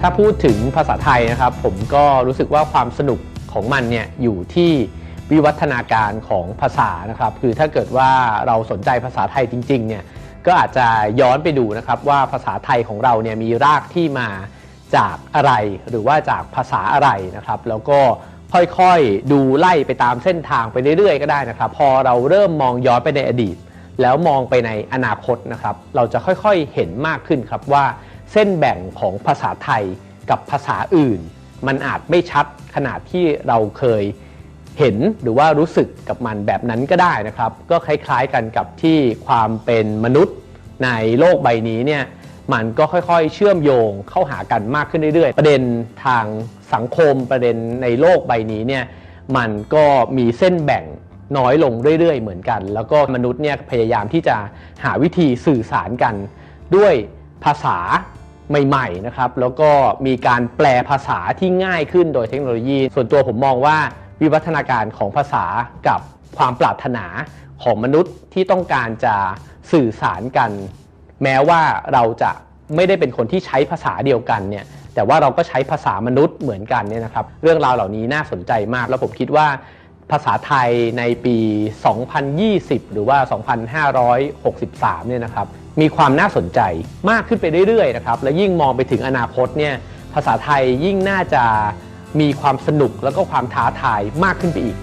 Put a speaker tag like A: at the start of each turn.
A: ถ้าพูดถึงภาษาไทยนะครับ ผมก็รู้สึกว่าความสนุกของมันเนี่ยอยู่ที่วิวัฒนาการของภาษานะครับ คือถ้าเกิดว่าเราสนใจภาษาไทยจริง ๆ เนี่ยก็อาจจะย้อนไปดูนะครับว่าภาษาไทยของเราเนี่ยมีรากที่มาจากอะไร หรือว่าจากภาษาอะไรนะครับ แล้วก็ค่อยๆดูไล่ไปตามเส้นทางไปเรื่อยๆ ก็ได้นะครับ พอเราเริ่มมองย้อนไปในอดีต แล้วมองไปในอนาคตนะครับ เราจะค่อยๆเห็นมากขึ้นครับว่า เส้นแบ่งของภาษาไทยกับภาษาอื่น มันอาจไม่ชัดขนาดที่เราเคยเห็นหรือว่ารู้สึกกับมันแบบนั้นก็ได้นะครับ ก็คล้ายๆกันกับที่ความเป็นมนุษย์ในโลกใบนี้เนี่ยมันก็ค่อยๆ เชื่อมโยงเข้าหากันมากขึ้นเรื่อยๆ ประเด็นทางสังคมประเด็นในโลกใบนี้เนี่ยมันก็มีเส้นแบ่งน้อยลงเรื่อยๆ เหมือนกัน แล้วก็มนุษย์เนี่ยพยายามที่จะหาวิธีสื่อสารกันด้วยภาษา ใหม่ๆนะครับแล้วก็มีการแปลภาษาที่ง่ายขึ้นโดยเทคโนโลยี ส่วนตัวผมมองว่าวิวัฒนาการของภาษากับความปรารถนาของมนุษย์ที่ต้องการจะสื่อสารกัน แม้ว่าเราจะไม่ได้เป็นคนที่ใช้ภาษาเดียวกันเนี่ยแต่ว่าเราก็ใช้ภาษามนุษย์เหมือนกันเนี่ยนะครับ เรื่องราวเหล่านี้น่าสนใจมาก แล้วผมคิดว่าภาษาไทยในปี 2020 หรือว่า 2563 เนี่ยนะครับมีความน่าสนใจมากขึ้นไปเรื่อยๆนะครับและยิ่งมองไปถึงอนาคตเนี่ยภาษาไทยยิ่งน่าจะมีความสนุกแล้วก็ความท้าทายมากขึ้นไปอีก